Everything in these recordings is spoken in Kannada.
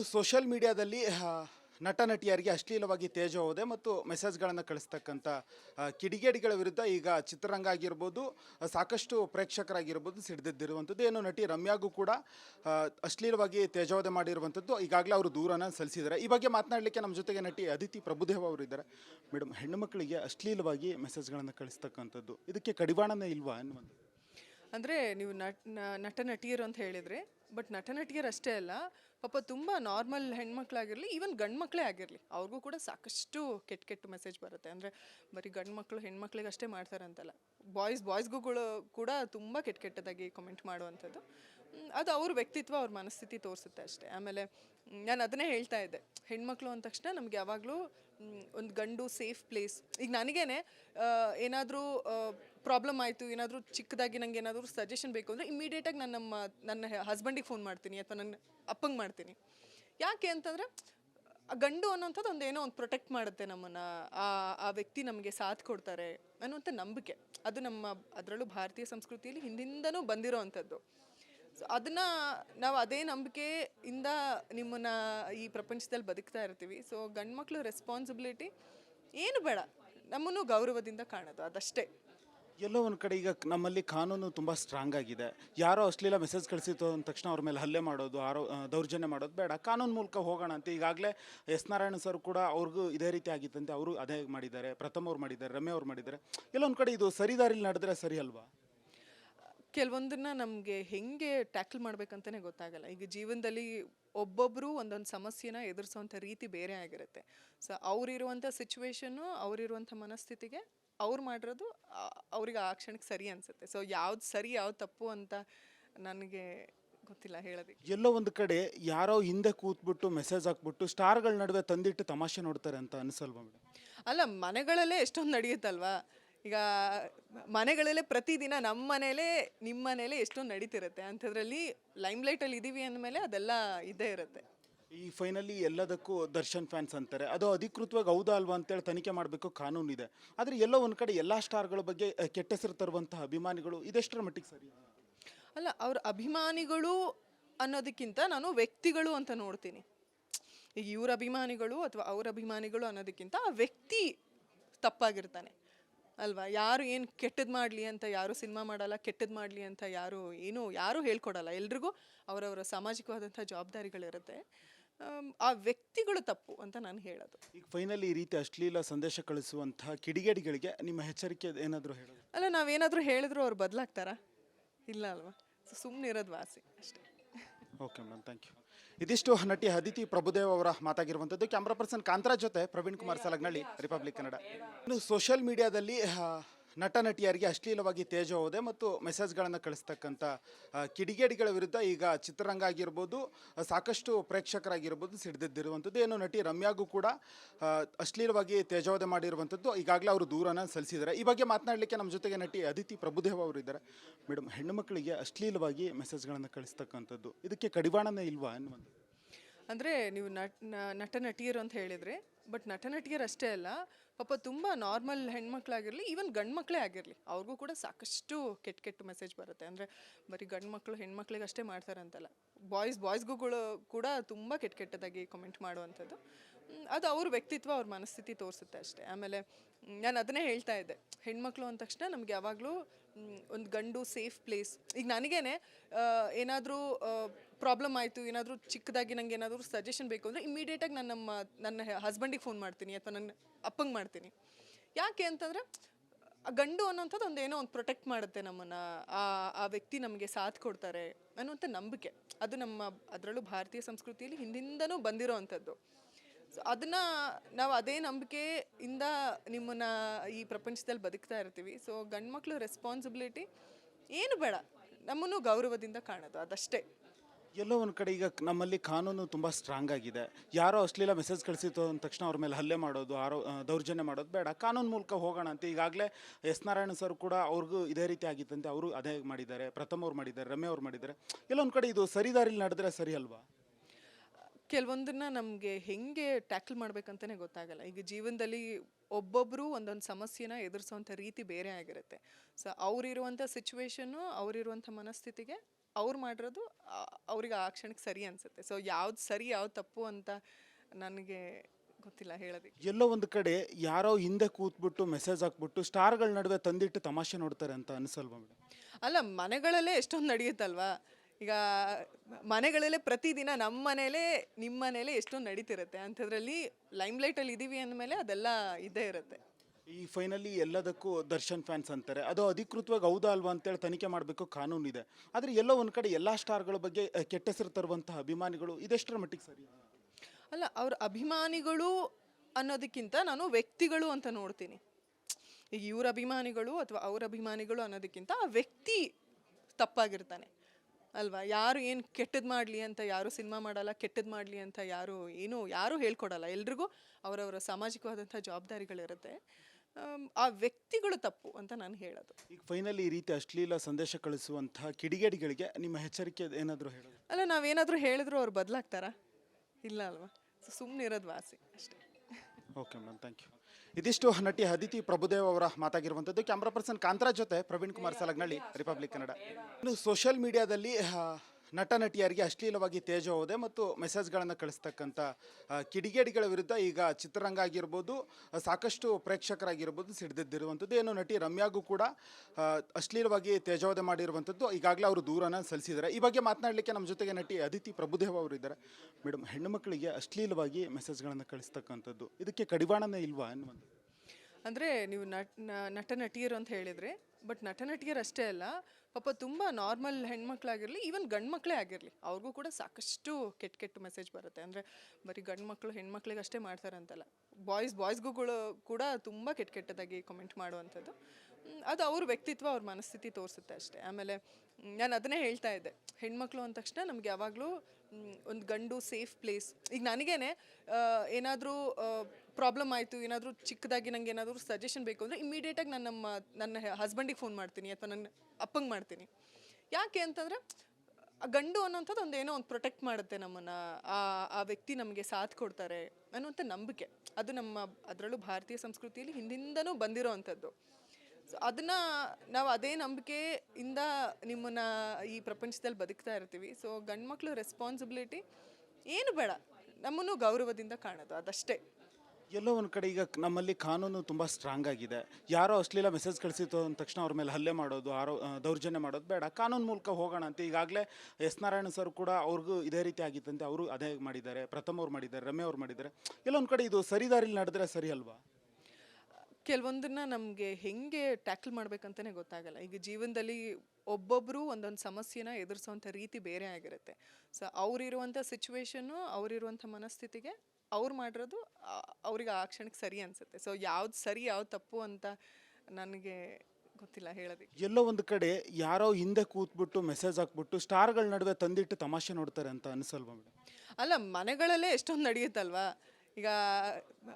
ಇನ್ನು ಸೋಷಿಯಲ್ ಮೀಡಿಯಾದಲ್ಲಿ ನಟ ನಟಿಯರಿಗೆ ಅಶ್ಲೀಲವಾಗಿ ತೇಜ ಹೋದೆ ಮತ್ತು ಮೆಸೇಜ್ಗಳನ್ನು ಕಳಿಸ್ತಕ್ಕಂಥ ಕಿಡಿಗೇಡಿಗಳ ವಿರುದ್ಧ ಈಗ ಚಿತ್ರರಂಗ ಆಗಿರ್ಬೋದು ಸಾಕಷ್ಟು ಪ್ರೇಕ್ಷಕರಾಗಿರ್ಬೋದು ಸಿಡಿದಿದ್ದಿರುವಂಥದ್ದು. ಏನು ನಟಿ ರಮ್ಯಾಗೂ ಕೂಡ ಅಶ್ಲೀಲವಾಗಿ ತೇಜೋದೆ ಮಾಡಿರುವಂಥದ್ದು. ಈಗಾಗಲೇ ಅವರು ದೂರನ ಸಲ್ಲಿಸಿದ್ದಾರೆ. ಈ ಬಗ್ಗೆ ಮಾತನಾಡಲಿಕ್ಕೆ ನಮ್ಮ ಜೊತೆಗೆ ನಟಿ ಅದಿತಿ ಪ್ರಭುದೇವ ಅವರು ಇದ್ದಾರೆ. ಮೇಡಮ್ ಹೆಣ್ಣು ಮಕ್ಕಳಿಗೆ ಅಶ್ಲೀಲವಾಗಿ ಮೆಸೇಜ್ಗಳನ್ನು ಕಳಿಸ್ತಕ್ಕಂಥದ್ದು, ಇದಕ್ಕೆ ಕಡಿವಾಣನೇ ಇಲ್ವಾ ಅನ್ನುವಂಥದ್ದು. ಅಂದರೆ ನೀವು ನಟ ನಟ ನಟಿಯರು ಅಂತ ಹೇಳಿದರೆ, ಬಟ್ ನಟ ನಟಿಯರು ಅಷ್ಟೇ ಅಲ್ಲ ಪಾಪ ತುಂಬ ನಾರ್ಮಲ್ ಹೆಣ್ಮಕ್ಳಾಗಿರಲಿ ಈವನ್ ಗಂಡು ಮಕ್ಕಳೇ ಆಗಿರಲಿ, ಅವ್ರಿಗೂ ಕೂಡ ಸಾಕಷ್ಟು ಕೆಟ್ಟ ಕೆಟ್ಟ ಮೆಸೇಜ್ ಬರುತ್ತೆ. ಅಂದರೆ ಬರೀ ಗಂಡು ಮಕ್ಕಳು ಹೆಣ್ಮಕ್ಳಿಗೆ ಅಷ್ಟೇ ಮಾಡ್ತಾರೆ ಅಂತಲ್ಲ ಬಾಯ್ಸ್ ಬಾಯ್ಸ್ಗೂಗಳು ಕೂಡ ತುಂಬ ಕೆಟ್ಟ ಕೆಟ್ಟದಾಗಿ ಕಮೆಂಟ್ ಮಾಡುವಂಥದ್ದು. ಅದು ಅವ್ರ ವ್ಯಕ್ತಿತ್ವ, ಅವ್ರ ಮನಸ್ಥಿತಿ ತೋರಿಸುತ್ತೆ ಅಷ್ಟೇ. ಆಮೇಲೆ ನಾನು ಅದನ್ನೇ ಹೇಳ್ತಾ ಇದ್ದೆ. ಹೆಣ್ಮಕ್ಳು ಅಂದ ತಕ್ಷಣ ನಮ್ಗೆ ಯಾವಾಗಲೂ ಒಂದು ಗಂಡು ಸೇಫ್ ಪ್ಲೇಸ್ ಈಗ ನನಗೇನೆ ಏನಾದರೂ ಪ್ರಾಬ್ಲಮ್ ಆಯಿತು, ಏನಾದರೂ ಚಿಕ್ಕದಾಗಿ ನಂಗೆ ಏನಾದರೂ ಸಜೆಷನ್ ಬೇಕು ಅಂದರೆ ಇಮಿಡಿಯೇಟಾಗಿ ನಾನು ನಮ್ಮ, ನನ್ನ ಹಸ್ಬೆಂಡಿಗೆ ಫೋನ್ ಮಾಡ್ತೀನಿ ಅಥವಾ ನನ್ನ ಅಪ್ಪಂಗೆ ಮಾಡ್ತೀನಿ. ಯಾಕೆ ಅಂತಂದರೆ ಗಂಡು ಅನ್ನೋಂಥದ್ದು ಒಂದು ಏನೋ ಒಂದು ಪ್ರೊಟೆಕ್ಟ್ ಮಾಡುತ್ತೆ ನಮ್ಮನ್ನು. ಆ ಆ ವ್ಯಕ್ತಿ ನಮಗೆ ಸಾಥ್ ಕೊಡ್ತಾರೆ ಅನ್ನುವಂಥ ನಂಬಿಕೆ. ಅದು ನಮ್ಮ, ಅದರಲ್ಲೂ ಭಾರತೀಯ ಸಂಸ್ಕೃತಿಯಲ್ಲಿ ಹಿಂದಿಂದನೂ ಬಂದಿರೋ ಅಂಥದ್ದು ಸೊ ಅದನ್ನು ನಾವು ಅದೇ ನಂಬಿಕೆಯಿಂದ ನಿಮ್ಮನ್ನು ಈ ಪ್ರಪಂಚದಲ್ಲಿ ಬದುಕ್ತಾ ಇರ್ತೀವಿ. ಸೊ ಗಂಡು ಮಕ್ಕಳು ರೆಸ್ಪಾನ್ಸಿಬಿಲಿಟಿ ಏನು ಬೇಡ, ನಮ್ಮನ್ನು ಗೌರವದಿಂದ ಕಾಣೋದು ಅದಷ್ಟೇ. ಎಲ್ಲೋ ಒಂದು ಕಡೆ ಈಗ ನಮ್ಮಲ್ಲಿ ಕಾನೂನು ತುಂಬ ಸ್ಟ್ರಾಂಗ್ ಆಗಿದೆ. ಯಾರೋ ಅಶ್ಲೀಲ ಮೆಸೇಜ್ ಕಳಿಸಿತ್ತು ಅಂದ ತಕ್ಷಣ ಅವ್ರ ಮೇಲೆ ಹಲ್ಲೆ ಮಾಡೋದು, ಆರೋ ದೌರ್ಜನ್ಯ ಮಾಡೋದು ಬೇಡ. ಕಾನೂನು ಮೂಲಕ ಹೋಗೋಣ ಅಂತ ಈಗಾಗಲೇ ಎಸ್ ನಾರಾಯಣ ಸರ್ ಕೂಡ ಅವ್ರಿಗೂ ಇದೇ ರೀತಿ ಆಗಿತ್ತಂತೆ. ಅವರು ಅದೇ ಮಾಡಿದ್ದಾರೆ. ಪ್ರಥಮ ಅವ್ರು ಮಾಡಿದ್ದಾರೆ. ರಮ್ಯ ಅವ್ರು ಮಾಡಿದ್ದಾರೆ. ಎಲ್ಲೊಂದು ಕಡೆ ಇದು ಸರಿದಾರಿಲಿ ನಡೆದ್ರೆ ಸರಿ ಅಲ್ವಾ? ಕೆಲವೊಂದನ್ನ ನಮಗೆ ಹೆಂಗೆ ಟ್ಯಾಕಲ್ ಮಾಡ್ಬೇಕಂತಲೇ ಗೊತ್ತಾಗಲ್ಲ. ಈಗ ಜೀವನದಲ್ಲಿ ಒಬ್ಬೊಬ್ಬರು ಒಂದೊಂದು ಸಮಸ್ಯೆನ ಎದುರಿಸೋವಂಥ ರೀತಿ ಬೇರೆ ಆಗಿರುತ್ತೆ. ಸೊ ಅವರಿರುವಂಥ ಸಿಚುವೇಶನ್ನು ಅವರಿರುವಂಥ ಮನಸ್ಥಿತಿಗೆ ಅವ್ರು ಮಾಡಿರೋದು ಅವ್ರಿಗೆ ಆ ಕ್ಷಣಕ್ಕೆ ಸರಿ ಅನಿಸುತ್ತೆ. ಸೊ ಯಾವ್ದು ಸರಿ ಯಾವ್ದು ತಪ್ಪು ಅಂತ ನನಗೆ ಗೊತ್ತಿಲ್ಲ ಹೇಳೋದಕ್ಕೆ. ಎಲ್ಲೋ ಒಂದು ಕಡೆ ಯಾರೋ ಹಿಂದೆ ಕೂತ್ಬಿಟ್ಟು ಮೆಸೇಜ್ ಹಾಕ್ಬಿಟ್ಟು ಸ್ಟಾರ್ಗಳ ನಡುವೆ ತಂದಿಟ್ಟು ತಮಾಷೆ ನೋಡ್ತಾರೆ ಅಂತ ಅನಿಸಲ್ವಾ ಮೇಡಮ್? ಅಲ್ಲ ಮನೆಗಳಲ್ಲೇ ಎಷ್ಟೊಂದು ನಡೆಯುತ್ತಲ್ವಾ? ಈಗ ಮನೆಗಳಲ್ಲೇ ಪ್ರತಿದಿನ ನಮ್ಮ ಮನೇಲೇ ನಿಮ್ಮ ಮನೇಲೇ ಎಷ್ಟೊಂದು ನಡೀತಿರುತ್ತೆ. ಅಂಥದ್ರಲ್ಲಿ ಲೈಮ್ಲೈಟಲ್ಲಿ ಇದ್ದೀವಿ ಅಂದಮೇಲೆ ಅದೆಲ್ಲ ಇದ್ದೇ ಇರುತ್ತೆ. ಈ ಫೈನಲಿ ಎಲ್ಲದಕ್ಕೂ ದರ್ಶನ್ ಫ್ಯಾನ್ಸ್ ಅಂತಾರೆ. ಅದು ಅಧಿಕೃತವಾಗಿ ಹೌದಾ ಅಲ್ವಾ ಅಂತೇಳಿ ತನಿಖೆ ಮಾಡಬೇಕು ಕಾನೂನು ಇದೆ. ಆದರೆ ಎಲ್ಲೋ ಒಂದು ಕಡೆ ಎಲ್ಲ ಸ್ಟಾರ್ಗಳ ಬಗ್ಗೆ ಕೆಟ್ಟ ಹೆಸರು ತರುವಂತಹ ಅಭಿಮಾನಿಗಳು ಇದೆಷ್ಟರ ಮಟ್ಟಿಗೆ ಸರಿ? ಅಲ್ಲ, ಅವ್ರ ಅಭಿಮಾನಿಗಳು ಅನ್ನೋದಕ್ಕಿಂತ ನಾನು ವ್ಯಕ್ತಿಗಳು ಅಂತ ನೋಡ್ತೀನಿ. ಈಗ ಇವ್ರ ಅಭಿಮಾನಿಗಳು ಅಥವಾ ಅವ್ರ ಅಭಿಮಾನಿಗಳು ಅನ್ನೋದಕ್ಕಿಂತ ಆ ವ್ಯಕ್ತಿ ತಪ್ಪಾಗಿರ್ತಾನೆ. ಅಲ್ವಾ? ಯಾರು ಏನು ಕೆಟ್ಟದ್ದು ಮಾಡಲಿ ಅಂತ ಯಾರು ಸಿನಿಮಾ ಮಾಡಲ್ಲ ಕೆಟ್ಟದ್ದು ಮಾಡಲಿ ಅಂತ ಯಾರು ಏನು, ಯಾರೂ ಹೇಳ್ಕೊಡಲ್ಲ. ಎಲ್ರಿಗೂ ಅವರವರ ಸಾಮಾಜಿಕವಾದಂಥ ಜವಾಬ್ದಾರಿಗಳಿರುತ್ತೆ. ಆ ವ್ಯಕ್ತಿಗಳು ತಪ್ಪು ಅಂತ ನಾನು ಹೇಳೋದು. ಈಗ ಫೈನಲಿ ಈ ರೀತಿ ಅಶ್ಲೀಲ ಸಂದೇಶ ಕಳಿಸುವಂತಹ ಕಿಡಿಗೇಡಿಗಳಿಗೆ ನಿಮ್ಮ ಎಚ್ಚರಿಕೆ ಏನಾದರೂ ಹೇಳೋದು? ಅಲ್ಲ ನಾವೇನಾದರೂ ಹೇಳಿದ್ರು ಅವ್ರು ಬದಲಾಗ್ತಾರಾ? ಇಲ್ಲ ಅಲ್ವಾ? ಸುಮ್ಮನೆ ಇರೋದು ವಾಸಿ ಅಷ್ಟೇ. ಓಕೆ ಮೇಡಮ್ ಥ್ಯಾಂಕ್ ಯು ಇದಿಷ್ಟು ನಟಿ ಅದಿತಿ ಪ್ರಭುದೇವ್ ಅವರ ಮಾತಾಗಿರುವಂಥದ್ದು. ಕ್ಯಾಮ್ರಾ ಪರ್ಸನ್ ಕಾಂತರಾಜ್ ಜೊತೆ ಪ್ರವೀಣ್ ಕುಮಾರ್ ಸಲಗ್ನಳ್ಳಿ ರಿಪಬ್ಲಿಕ್ ಕನ್ನಡ ಇನ್ನು ಸೋಷಿಯಲ್ ಮೀಡಿಯಾದಲ್ಲಿ ನಟ ನಟಿಯರಿಗೆ ಅಶ್ಲೀಲವಾಗಿ ತೇಜ ಹೋದೆ ಮತ್ತು ಮೆಸೇಜ್ಗಳನ್ನು ಕಳಿಸ್ತಕ್ಕಂಥ ಕಿಡಿಗೇಡಿಗಳ ವಿರುದ್ಧ ಈಗ ಚಿತ್ರರಂಗ ಆಗಿರ್ಬೋದು ಸಾಕಷ್ಟು ಪ್ರೇಕ್ಷಕರಾಗಿರ್ಬೋದು ಸಿಡಿದಿದ್ದಿರುವಂಥದ್ದು. ಏನು ನಟಿ ರಮ್ಯಾಗೂ ಕೂಡ ಅಶ್ಲೀಲವಾಗಿ ತೇಜೋವಧೆ ಮಾಡಿರುವಂಥದ್ದು. ಈಗಾಗಲೇ ಅವರು ದೂರನ ಸಲ್ಲಿಸಿದ್ದಾರೆ. ಈ ಬಗ್ಗೆ ಮಾತನಾಡಲಿಕ್ಕೆ ನಮ್ಮ ಜೊತೆಗೆ ನಟಿ ಅದಿತಿ ಪ್ರಭುದೇವ ಅವರು ಇದ್ದಾರೆ. ಮೇಡಮ್ ಹೆಣ್ಣು ಮಕ್ಕಳಿಗೆ ಅಶ್ಲೀಲವಾಗಿ ಮೆಸೇಜ್ಗಳನ್ನು ಕಳಿಸ್ತಕ್ಕಂಥದ್ದು. ಇದಕ್ಕೆ ಕಡಿವಾಣನೇ ಇಲ್ವಾ ಅನ್ನುವಂಥದ್ದು. ಅಂದರೆ ನೀವು ನಟ ನಟ ನಟಿಯರು ಅಂತ ಹೇಳಿದರೆ ಬಟ್ ನಟ ನಟಿಯರು ಅಷ್ಟೇ ಅಲ್ಲ, ಪಾಪ ತುಂಬ ನಾರ್ಮಲ್ ಹೆಣ್ಮಕ್ಳಾಗಿರಲಿ ಈವನ್ ಗಂಡು ಮಕ್ಕಳೇ ಆಗಿರಲಿ, ಅವ್ರಿಗೂ ಕೂಡ ಸಾಕಷ್ಟು ಕೆಟ್ಟ ಕೆಟ್ಟ ಮೆಸೇಜ್ ಬರುತ್ತೆ. ಅಂದರೆ ಬರೀ ಗಂಡು ಮಕ್ಕಳು ಹೆಣ್ಮಕ್ಳಿಗೆ ಅಷ್ಟೇ ಮಾಡ್ತಾರೆ ಅಂತಲ್ಲ ಬಾಯ್ಸ್ ಬಾಯ್ಸ್ಗಳು ಕೂಡ ತುಂಬ ಕೆಟ್ಟ ಕೆಟ್ಟದಾಗಿ ಕಮೆಂಟ್ ಮಾಡುವಂಥದ್ದು. ಅದು ಅವ್ರ ವ್ಯಕ್ತಿತ್ವ, ಅವ್ರ ಮನಸ್ಥಿತಿ ತೋರಿಸುತ್ತೆ ಅಷ್ಟೇ. ಆಮೇಲೆ ನಾನು ಅದನ್ನೇ ಹೇಳ್ತಾ ಇದ್ದೆ. ಹೆಣ್ಮಕ್ಳು ಅಂದ ತಕ್ಷಣ ನಮ್ಗೆ ಯಾವಾಗಲೂ ಒಂದು ಗಂಡು ಸೇಫ್ ಪ್ಲೇಸ್ ಈಗ ನನಗೇನೆ ಏನಾದರೂ ಪ್ರಾಬ್ಲಮ್ ಆಯಿತು, ಏನಾದರೂ ಚಿಕ್ಕದಾಗಿ ನಂಗೆ ಏನಾದರೂ ಸಜೆಷನ್ ಬೇಕು ಅಂದರೆ ಇಮಿಡಿಯೇಟಾಗಿ ನಾನು ನಮ್ಮ ನನ್ನ ಹಸ್ಬೆಂಡಿಗೆ ಫೋನ್ ಮಾಡ್ತೀನಿ ಅಥವಾ ನನ್ನ ಅಪ್ಪಂಗೆ ಮಾಡ್ತೀನಿ. ಯಾಕೆ ಅಂತಂದರೆ ಗಂಡು ಅನ್ನೋಂಥದ್ದು ಒಂದು ಏನೋ ಒಂದು ಪ್ರೊಟೆಕ್ಟ್ ಮಾಡುತ್ತೆ ನಮ್ಮನ್ನು. ಆ ಆ ವ್ಯಕ್ತಿ ನಮಗೆ ಸಾಥ್ ಕೊಡ್ತಾರೆ ಅನ್ನುವಂಥ ನಂಬಿಕೆ. ಅದು ನಮ್ಮ ಅದರಲ್ಲೂ ಭಾರತೀಯ ಸಂಸ್ಕೃತಿಯಲ್ಲಿ ಹಿಂದಿಂದನೂ ಬಂದಿರೋ ಅಂಥದ್ದು. ಸೊ ಅದನ್ನ ನಾವು ಅದೇ ನಂಬಿಕೆಯಿಂದ ನಿಮ್ಮನ್ನ ಈ ಪ್ರಪಂಚದಲ್ಲಿ ಬದುಕ್ತಾ ಇರ್ತೀವಿ. ಸೊ ಗಂಡು ಮಕ್ಕಳು ರೆಸ್ಪಾನ್ಸಿಬಿಲಿಟಿ ಏನು ಬೇಡ, ನಮ್ಮನ್ನು ಗೌರವದಿಂದ ಕಾಣೋದು ಅದಷ್ಟೇ. ಎಲ್ಲೋ ಒಂದು ಕಡೆ ಈಗ ನಮ್ಮಲ್ಲಿ ಕಾನೂನು ತುಂಬ ಸ್ಟ್ರಾಂಗ್ ಆಗಿದೆ. ಯಾರೋ ಅಶ್ಲೀಲ ಮೆಸೇಜ್ ಕಳಿಸಿತ್ತು ಅಂದ ತಕ್ಷಣ ಅವ್ರ ಮೇಲೆ ಹಲ್ಲೆ ಮಾಡೋದು, ಆರೋ ದೌರ್ಜನ್ಯ ಮಾಡೋದು ಬೇಡ. ಕಾನೂನು ಮೂಲಕ ಹೋಗೋಣ ಅಂತ ಈಗಾಗಲೇ ಎಸ್ ನಾರಾಯಣ ಸರ್ ಕೂಡ ಅವ್ರಿಗೂ ಇದೇ ರೀತಿ ಆಗಿತ್ತಂತೆ. ಅವರು ಅದೇ ಮಾಡಿದ್ದಾರೆ. ಪ್ರಥಮ ಅವ್ರು ಮಾಡಿದ್ದಾರೆ. ರಮ್ಯ ಅವ್ರು ಮಾಡಿದ್ದಾರೆ. ಎಲ್ಲೊಂದು ಕಡೆ ಇದು ಸರಿದಾರಿಲಿ ನಡೆದ್ರೆ ಸರಿ ಅಲ್ವಾ? ಕೆಲವೊಂದನ್ನ ನಮಗೆ ಹೆಂಗೆ ಟ್ಯಾಕಲ್ ಮಾಡ್ಬೇಕಂತಲೇ ಗೊತ್ತಾಗಲ್ಲ. ಈಗ ಜೀವನದಲ್ಲಿ ಒಬ್ಬೊಬ್ಬರು ಒಂದೊಂದು ಸಮಸ್ಯೆನ ಎದುರಿಸುವಂಥ ರೀತಿ ಬೇರೆ ಆಗಿರುತ್ತೆ. ಸೊ ಅವರಿರುವಂಥ ಸಿಚುವೇಶನ್ನು ಅವರಿರುವಂಥ ಮನಸ್ಥಿತಿಗೆ ಅವ್ರು ಮಾಡಿರೋದು ಅವ್ರಿಗೆ ಆ ಕ್ಷಣಕ್ಕೆ ಸರಿ ಅನಿಸುತ್ತೆ. ಸೊ ಯಾವ್ದು ಸರಿ ಯಾವ್ದು ತಪ್ಪು ಅಂತ ನನಗೆ ಗೊತ್ತಿಲ್ಲ ಹೇಳೋದಕ್ಕೆ. ಎಲ್ಲೋ ಒಂದು ಕಡೆ ಯಾರೋ ಹಿಂದೆ ಕೂತ್ಬಿಟ್ಟು ಮೆಸೇಜ್ ಹಾಕ್ಬಿಟ್ಟು ಸ್ಟಾರ್ಗಳ ನಡುವೆ ತಂದಿಟ್ಟು ತಮಾಷೆ ನೋಡ್ತಾರೆ ಅಂತ ಅನಿಸಲ್ವಾ ಮೇಡಮ್ ಅಲ್ಲ ಮನೆಗಳಲ್ಲೇ ಎಷ್ಟೊಂದು ನಡೆಯುತ್ತಲ್ವಾ? ಈಗ ಮನೆಗಳಲ್ಲೇ ಪ್ರತಿದಿನ ನಮ್ಮ ಮನೇಲೇ ನಿಮ್ಮ ಮನೇಲೇ ಎಷ್ಟೊಂದು ನಡೀತಿರುತ್ತೆ. ಅಂಥದ್ರಲ್ಲಿ ಲೈಮ್ಲೈಟಲ್ಲಿ ಇದ್ದೀವಿ ಅಂದಮೇಲೆ ಅದೆಲ್ಲ ಇದ್ದೇ ಇರುತ್ತೆ. ಈ ಫೈನಲಿ ಎಲ್ಲದಕ್ಕೂ ದರ್ಶನ್ ಫ್ಯಾನ್ಸ್ ಅಂತಾರೆ. ಅದು ಅಧಿಕೃತವಾಗಿ ಹೌದಾ ಅಲ್ವಾ ಅಂತೇಳಿ ತನಿಖೆ ಮಾಡಬೇಕು ಕಾನೂನು ಇದೆ. ಆದರೆ ಎಲ್ಲೋ ಒಂದು ಕಡೆ ಎಲ್ಲ ಸ್ಟಾರ್ಗಳ ಬಗ್ಗೆ ಕೆಟ್ಟ ಹೆಸರು ತರುವಂತಹ ಅಭಿಮಾನಿಗಳು ಇದೆಷ್ಟರ ಮಟ್ಟಿಗೆ ಸರಿ? ಅಲ್ಲ, ಅವ್ರ ಅಭಿಮಾನಿಗಳು ಅನ್ನೋದಕ್ಕಿಂತ ನಾನು ವ್ಯಕ್ತಿಗಳು ಅಂತ ನೋಡ್ತೀನಿ. ಈಗ ಇವ್ರ ಅಭಿಮಾನಿಗಳು ಅಥವಾ ಅವ್ರ ಅಭಿಮಾನಿಗಳು ಅನ್ನೋದಕ್ಕಿಂತ ಆ ವ್ಯಕ್ತಿ ತಪ್ಪಾಗಿರ್ತಾನೆ. ಅಲ್ವಾ? ಯಾರು ಏನು ಕೆಟ್ಟದ್ದು ಮಾಡಲಿ ಅಂತ ಯಾರು ಸಿನಿಮಾ ಮಾಡಲ್ಲ ಕೆಟ್ಟದ್ದು ಮಾಡಲಿ ಅಂತ ಯಾರು ಏನು, ಯಾರೂ ಹೇಳ್ಕೊಡಲ್ಲ. ಎಲ್ರಿಗೂ ಅವರವರ ಸಾಮಾಜಿಕವಾದಂಥ ಜವಾಬ್ದಾರಿಗಳಿರುತ್ತೆ. ಆ ವ್ಯಕ್ತಿಗಳು ತಪ್ಪು ಅಂತ ನಾನು ಹೇಳೋದು. ಈಗ ಫೈನಲಿ ಈ ರೀತಿ ಅಶ್ಲೀಲ ಸಂದೇಶ ಕಳಿಸುವಂತಹ ಕಿಡಿಗೇಡಿಗಳಿಗೆ ನಿಮ್ಮ ಎಚ್ಚರಿಕೆ ಏನಾದರೂ ಹೇಳೋದು? ಅಲ್ಲ ನಾವೇನಾದರೂ ಹೇಳಿದ್ರು ಅವ್ರು ಬದಲಾಗ್ತಾರಾ? ಇಲ್ಲ ಅಲ್ವಾ? ಸುಮ್ಮನೆ ಇರೋದು ವಾಸಿ ಅಷ್ಟೇ. ಓಕೆ ಮೇಡಮ್ ಥ್ಯಾಂಕ್ ಯು ಇದಿಷ್ಟು ನಟಿ ಅದಿತಿ ಪ್ರಭುದೇವ್ ಅವರ ಮಾತಾಗಿರುವಂಥದ್ದು. ಕ್ಯಾಮ್ರಾ ಪರ್ಸನ್ ಕಾಂತರಾಜ್ ಜೊತೆ ಪ್ರವೀಣ್ ಕುಮಾರ್ ಸಲಗ್ನಳ್ಳಿ ರಿಪಬ್ಲಿಕ್ ಕನ್ನಡ ಇನ್ನು ಸೋಷಿಯಲ್ ಮೀಡಿಯಾದಲ್ಲಿ ನಟ ನಟಿಯರಿಗೆ ಅಶ್ಲೀಲವಾಗಿ ತೇಜ ಹೋದೆ ಮತ್ತು ಮೆಸೇಜ್ಗಳನ್ನು ಕಳಿಸ್ತಕ್ಕಂಥ ಕಿಡಿಗೇಡಿಗಳ ವಿರುದ್ಧ ಈಗ ಚಿತ್ರರಂಗ ಆಗಿರ್ಬೋದು ಸಾಕಷ್ಟು ಪ್ರೇಕ್ಷಕರಾಗಿರ್ಬೋದು ಸಿಡಿದಿದ್ದಿರುವಂಥದ್ದು. ಏನು ನಟಿ ರಮ್ಯಾಗೂ ಕೂಡ ಅಶ್ಲೀಲವಾಗಿ ತೇಜೋದೆ ಮಾಡಿರುವಂಥದ್ದು. ಈಗಾಗಲೇ ಅವರು ದೂರನ ಸಲ್ಲಿಸಿದ್ದಾರೆ. ಈ ಬಗ್ಗೆ ಮಾತನಾಡಲಿಕ್ಕೆ ನಮ್ಮ ಜೊತೆಗೆ ನಟಿ ಅದಿತಿ ಪ್ರಭುದೇವ ಅವರು ಇದ್ದಾರೆ. ಮೇಡಮ್ ಹೆಣ್ಣು ಮಕ್ಕಳಿಗೆ ಅಶ್ಲೀಲವಾಗಿ ಮೆಸೇಜ್ಗಳನ್ನು ಕಳಿಸ್ತಕ್ಕಂಥದ್ದು. ಇದಕ್ಕೆ ಕಡಿವಾಣನೇ ಇಲ್ವಾ ಅನ್ನುವಂಥದ್ದು. ಅಂದರೆ ನೀವು ನಟ ನಟ ನಟಿಯರು ಅಂತ ಹೇಳಿದರೆ, ಬಟ್ ನಟ ನಟಿಯರು ಅಷ್ಟೇ ಅಲ್ಲ ಪಾಪ ತುಂಬ ನಾರ್ಮಲ್ ಹೆಣ್ಮಕ್ಳಾಗಿರಲಿ ಈವನ್ ಗಂಡು ಮಕ್ಕಳೇ ಆಗಿರಲಿ, ಅವ್ರಿಗೂ ಕೂಡ ಸಾಕಷ್ಟು ಕೆಟ್ಟ ಕೆಟ್ಟ ಮೆಸೇಜ್ ಬರುತ್ತೆ. ಅಂದರೆ ಬರೀ ಗಂಡು ಮಕ್ಕಳು ಹೆಣ್ಮಕ್ಳಿಗೆ ಅಷ್ಟೇ ಮಾಡ್ತಾರೆ ಅಂತಲ್ಲ ಬಾಯ್ಸ್ ಬಾಯ್ಸ್ಗಳು ಕೂಡ ತುಂಬ ಕೆಟ್ಟ ಕೆಟ್ಟದಾಗಿ ಕಮೆಂಟ್ ಮಾಡುವಂಥದ್ದು. ಅದು ಅವ್ರ ವ್ಯಕ್ತಿತ್ವ, ಅವ್ರ ಮನಸ್ಥಿತಿ ತೋರಿಸುತ್ತೆ ಅಷ್ಟೇ. ಆಮೇಲೆ ನಾನು ಅದನ್ನೇ ಹೇಳ್ತಾ ಇದ್ದೆ. ಹೆಣ್ಮಕ್ಳು ಅಂದ ತಕ್ಷಣ ನಮ್ಗೆ ಯಾವಾಗಲೂ ಒಂದು ಗಂಡು ಸೇಫ್ ಪ್ಲೇಸ್ ಈಗ ನನಗೇನೆ ಏನಾದರೂ ಪ್ರಾಬ್ಲಮ್ ಆಯಿತು, ಏನಾದರೂ ಚಿಕ್ಕದಾಗಿ ನನಗೆ ಏನಾದರೂ ಸಜೆಷನ್ ಬೇಕು ಅಂದರೆ ಇಮ್ಮಿಡಿಯೇಟಾಗಿ ನಾನು ನಮ್ಮ ನನ್ನ ಹಸ್ಬೆಂಡಿಗೆ ಫೋನ್ ಮಾಡ್ತೀನಿ ಅಥವಾ ನನ್ನ ಅಪ್ಪಂಗೆ ಮಾಡ್ತೀನಿ. ಯಾಕೆ ಅಂತಂದರೆ ಗಂಡು ಅನ್ನೋಂಥದ್ದು ಒಂದು ಏನೋ ಒಂದು ಪ್ರೊಟೆಕ್ಟ್ ಮಾಡುತ್ತೆ ನಮ್ಮನ್ನು. ಆ ಆ ವ್ಯಕ್ತಿ ನಮಗೆ ಸಾಥ್ ಕೊಡ್ತಾರೆ ಅನ್ನುವಂಥ ನಂಬಿಕೆ. ಅದು ನಮ್ಮ, ಅದರಲ್ಲೂ ಭಾರತೀಯ ಸಂಸ್ಕೃತಿಯಲ್ಲಿ ಹಿಂದಿಂದನೂ ಬಂದಿರೋ ಅಂಥದ್ದು ಸೊ ಅದನ್ನ ನಾವು ಅದೇ ನಂಬಿಕೆಯಿಂದ ನಿಮ್ಮನ್ನ ಈ ಪ್ರಪಂಚದಲ್ಲಿ ಬದುಕ್ತಾ ಇರ್ತೀವಿ. ಸೊ ಗಂಡು ಮಕ್ಕಳು ರೆಸ್ಪಾನ್ಸಿಬಿಲಿಟಿ ಏನು ಬೇಡ. ನಮ್ಮನ್ನು ಗೌರವದಿಂದ ಕಾಣೋದು ಅದಷ್ಟೇ. ಎಲ್ಲೋ ಒಂದು ಕಡೆ ಈಗ ನಮ್ಮಲ್ಲಿ ಕಾನೂನು ತುಂಬ ಸ್ಟ್ರಾಂಗ್ ಆಗಿದೆ. ಯಾರೋ ಅಶ್ಲೀಲ ಮೆಸೇಜ್ ಕಳಿಸಿತ್ತು ಅಂದ ತಕ್ಷಣ ಅವ್ರ ಮೇಲೆ ಹಲ್ಲೆ ಮಾಡೋದು, ಆರೋ ದೌರ್ಜನ್ಯ ಮಾಡೋದು ಬೇಡ. ಕಾನೂನು ಮೂಲಕ ಹೋಗೋಣ ಅಂತ ಈಗಾಗಲೇ ಎಸ್ ನಾರಾಯಣ ಸರ್ ಕೂಡ ಅವ್ರಿಗೂ ಇದೇ ರೀತಿ ಆಗಿತ್ತಂತೆ. ಅವರು ಅದೇ ಮಾಡಿದ್ದಾರೆ, ಪ್ರಥಮ ಅವ್ರು ಮಾಡಿದ್ದಾರೆ, ರಮ್ಯ ಅವ್ರು ಮಾಡಿದ್ದಾರೆ. ಎಲ್ಲೊಂದು ಕಡೆ ಇದು ಸರಿದಾರಿಲಿ ನಡೆದ್ರೆ ಸರಿ ಅಲ್ವಾ? ಕೆಲವೊಂದನ್ನ ನಮಗೆ ಹೆಂಗೆ ಟ್ಯಾಕಲ್ ಮಾಡ್ಬೇಕಂತಲೇ ಗೊತ್ತಾಗಲ್ಲ. ಈಗ ಜೀವನದಲ್ಲಿ ಒಬ್ಬೊಬ್ಬರು ಒಂದೊಂದು ಸಮಸ್ಯೆನ ಎದುರಿಸೋವಂಥ ರೀತಿ ಬೇರೆ ಆಗಿರುತ್ತೆ. ಸೊ ಅವರಿರುವಂಥ ಸಿಚುವೇಶನ್ನು ಅವರಿರುವಂಥ ಮನಸ್ಥಿತಿಗೆ ಅವ್ರು ಮಾಡಿರೋದು ಅವ್ರಿಗೆ ಆ ಕ್ಷಣಕ್ಕೆ ಸರಿ ಅನಿಸುತ್ತೆ. ಸೊ ಯಾವ್ದು ಸರಿ ಯಾವ್ದು ತಪ್ಪು ಅಂತ ನನಗೆ ಗೊತ್ತಿಲ್ಲ ಹೇಳೋದಕ್ಕೆ. ಎಲ್ಲೋ ಒಂದು ಕಡೆ ಯಾರೋ ಹಿಂದೆ ಕೂತ್ಬಿಟ್ಟು ಮೆಸೇಜ್ ಹಾಕ್ಬಿಟ್ಟು ಸ್ಟಾರ್ಗಳ ನಡುವೆ ತಂದಿಟ್ಟು ತಮಾಷೆ ನೋಡ್ತಾರೆ ಅಂತ ಅನಿಸಲ್ವಾ ಮೇಡಮ್? ಅಲ್ಲ ಮನೆಗಳಲ್ಲೇ ಎಷ್ಟೊಂದು ನಡೆಯುತ್ತಲ್ವಾ? ಈಗ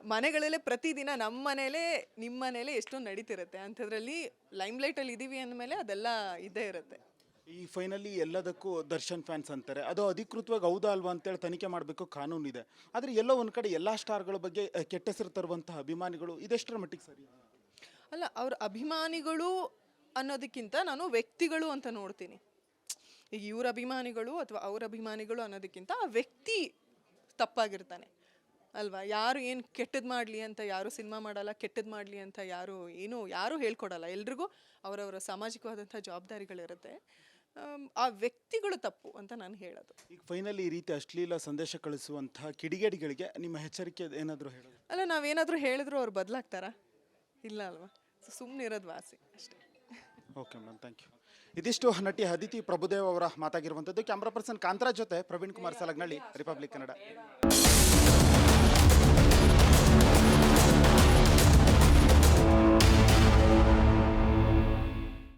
ಮನೆಗಳಲ್ಲೇ ಪ್ರತಿದಿನ ನಮ್ಮ ಮನೇಲೇ ನಿಮ್ಮ ಮನೇಲೇ ಎಷ್ಟೊಂದು ನಡೀತಿರುತ್ತೆ. ಅಂಥದ್ರಲ್ಲಿ ಲೈಮ್ಲೈಟಲ್ಲಿ ಇದ್ದೀವಿ ಅಂದಮೇಲೆ ಅದೆಲ್ಲ ಇದ್ದೇ ಇರುತ್ತೆ. ಈ ಫೈನಲಿ ಎಲ್ಲದಕ್ಕೂ ದರ್ಶನ್ ಫ್ಯಾನ್ಸ್ ಅಂತಾರೆ. ಅದು ಅಧಿಕೃತವಾಗಿ ಹೌದಾ ಅಲ್ವಾ ಅಂತೇಳಿ ತನಿಖೆ ಮಾಡಬೇಕು ಕಾನೂನು ಇದೆ. ಆದರೆ ಎಲ್ಲೋ ಒಂದು ಕಡೆ ಎಲ್ಲ ಸ್ಟಾರ್ಗಳ ಬಗ್ಗೆ ಅಹ್, ಕೆಟ್ಟ ಹೆಸರು ತರುವಂತಹ ಅಭಿಮಾನಿಗಳು ಇದೆಷ್ಟರ ಮಟ್ಟಿಗೆ ಸರಿ? ಅಲ್ಲ ಅವ್ರ ಅಭಿಮಾನಿಗಳು ಅನ್ನೋದಕ್ಕಿಂತ ನಾನು ವ್ಯಕ್ತಿಗಳು ಅಂತ ನೋಡ್ತೀನಿ. ಈಗ ಇವ್ರ ಅಭಿಮಾನಿಗಳು ಅಥವಾ ಅವ್ರ ಅಭಿಮಾನಿಗಳು ಅನ್ನೋದಕ್ಕಿಂತ ಆ ವ್ಯಕ್ತಿ ತಪ್ಪಾಗಿರ್ತಾನೆ. ಅಲ್ವಾ? ಯಾರು ಏನು ಕೆಟ್ಟದ್ದು ಮಾಡಲಿ ಅಂತ ಯಾರು ಸಿನಿಮಾ ಮಾಡಲ್ಲ ಕೆಟ್ಟದ್ದು ಮಾಡಲಿ ಅಂತ ಯಾರು ಏನು ಯಾರೂ ಹೇಳ್ಕೊಡಲ್ಲ. ಎಲ್ರಿಗೂ ಅವರವರ ಸಾಮಾಜಿಕವಾದಂಥ ಜವಾಬ್ದಾರಿಗಳಿರುತ್ತೆ. ಆ ವ್ಯಕ್ತಿಗಳು ತಪ್ಪು ಅಂತ ನಾನು ಹೇಳೋದು. ಈಗ ಫೈನಲಿ ಈ ರೀತಿ ಅಶ್ಲೀಲ ಸಂದೇಶ ಕಳಿಸುವಂತಹ ಕಿಡಿಗೇಡಿಗಳಿಗೆ ನಿಮ್ಮ ಎಚ್ಚರಿಕೆ ಏನಾದರೂ ಹೇಳೋದು? ಅಲ್ಲ ನಾವೇನಾದರೂ ಹೇಳಿದ್ರು ಅವ್ರು ಬದಲಾಗ್ತಾರಾ? ಇಲ್ಲ ಅಲ್ವಾ? ಸುಮ್ಮನೆ ಇರೋದು ವಾಸಿ ಅಷ್ಟೇ. ಓಕೆ ಮೇಡಮ್ ಥ್ಯಾಂಕ್ ಯು ಇದಿಷ್ಟು ನಟಿ ಅದಿತಿ ಪ್ರಭುದೇವ್ ಅವರ ಮಾತಾಗಿರುವಂಥದ್ದು. ಕ್ಯಾಮ್ರಾ ಪರ್ಸನ್ ಕಾಂತರಾಜ್ ಜೊತೆ ಪ್ರವೀಣ್ ಕುಮಾರ್ ಸಲಗ್ನಳ್ಳಿ ರಿಪಬ್ಲಿಕ್ ಕನ್ನಡ